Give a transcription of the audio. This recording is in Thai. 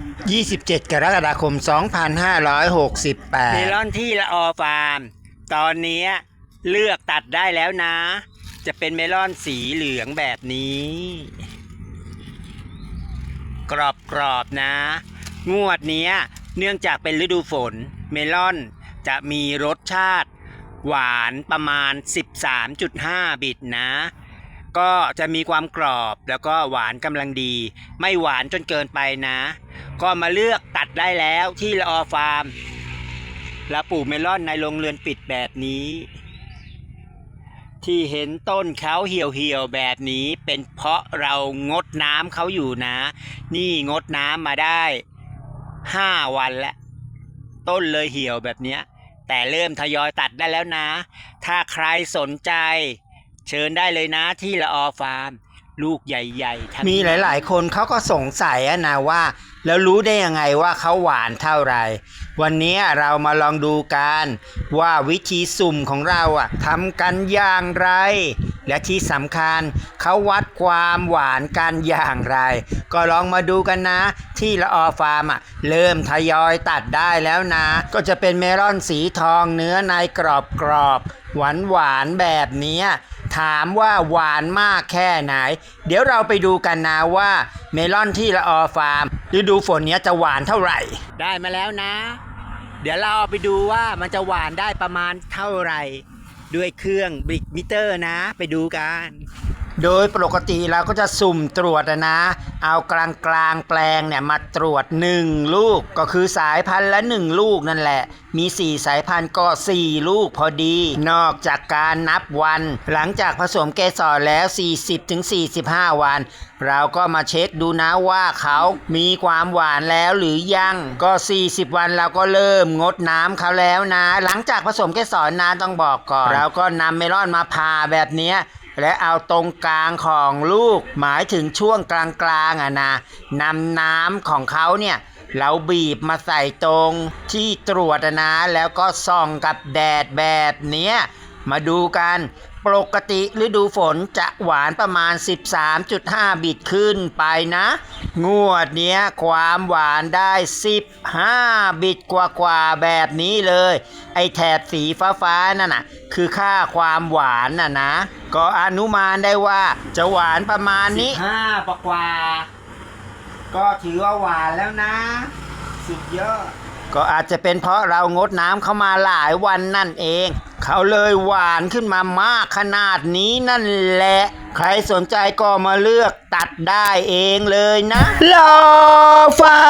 27 กรกฎาคม 2568อนที่ละออฟาร์ม ตอนนี้เลือกตัดได้แล้วนะ จะเป็นเมลอนสีเหลืองแบบนี้ กรอบกรอบๆนะ งวดนี้เนื่องจากเป็นฤดูฝน เมลอนจะมีรสชาติ หวานประมาณ 13.5 บิตนะ ก็จะมีความกรอบแล้วก็หวานกำลังดี ไม่หวานจนเกินไปนะ ก็มาเลือกตัดได้แล้วที่ละออฟาร์มแล้วปลูกเมลอนในโรงเรือนปิดแบบนี้ ที่เห็นต้นเขาเหี่ยวเหี่ยวๆแบบนี้เป็นเพราะเรางดน้ำเขาอยู่นะ นี่งดน้ำมาได้ห้าวันแล้ว ต้นเลยเหี่ยวแบบนี้แต่เริ่มทยอยตัดได้แล้วนะ ถ้าใครสนใจ เชิญได้เลยนะที่ละออฟาร์ม ลูกใหญ่ๆทั้งมีหลาย ๆ คนเขาก็สงสัยอะนะว่า แล้วรู้ได้ยังไงว่าเขาหวานเท่าไหร่ วันนี้เรามาลองดูกันว่าวิธีสุ่มของเราอะทำกันอย่างไร และที่สำคัญเขาวัดความหวานกันอย่างไร ก็ลองมาดูกันนะ ที่ละออฟาร์มอะเริ่มทยอยตัดได้แล้วนะ ก็จะเป็นเมลอนสีทองเนื้อในกรอบกรอบหวานหวานๆแบบเนี้ย ถามว่าหวานมากแค่ไหน เดี๋ยวเราไปดูกันนะว่าเมลอนที่ละออฟาร์มฤดูฝนเนี้ยจะหวานเท่าไหร่ ได้มาแล้วนะ เดี๋ยวเราไปดูว่ามันจะหวานได้ประมาณเท่าไหร่ ด้วยเครื่องบริกมิเตอร์นะ ไปดูกัน โดยปกติเราก็จะสุ่มตรวจอะนะ เอากลางกลางแปลงเนี่ยมาตรวจ 1 ลูก ก็คือสายพันธุ์ละ 1 ลูกนั่นแหละ มี 4 สายพันธุ์ก็ 4 ลูกพอดี นอกจากการนับวัน หลังจากผสมเกสรแล้ว 40-45 วัน เราก็มาเช็คดูนะว่าเขามีความหวานแล้วหรือยัง ก็ 40 วันเราก็เริ่มงดน้ำเขาแล้วนะ หลังจากผสมเกสรนะต้องบอกก่อนเราก็นำเมลอนมาผ่าแบบเนี้ย และเอาตรงกลางของลูกหมายถึงช่วงกลางๆอะนะนำน้ำของเขาเนี่ยเราบีบมาใส่ตรงที่ตรวจนะแล้วก็ส่องกับแดดแบบเนี้ยมาดูกันปกติฤดูฝนจะหวานประมาณ 13.5 บิตขึ้นไปนะ งวดเนี้ยความหวานได้ 15 บิตกว่าๆแบบนี้เลย ไอแถบสีฟ้าๆนั่นน่ะ คือค่าความหวานน่ะนะ ก็อนุมานได้ว่าจะหวานประมาณนี้ ห้าปกว่า ก็ถือว่าหวานแล้วนะ สุดยอด ก็อาจจะเป็นเพราะเรางดน้ำเข้ามาหลายวันนั่นเอง เขาเลยหวานขึ้นมามากขนาดนี้นั่นแหละ ใครสนใจก็มาเลือกตัดได้เองเลยนะ รอฟา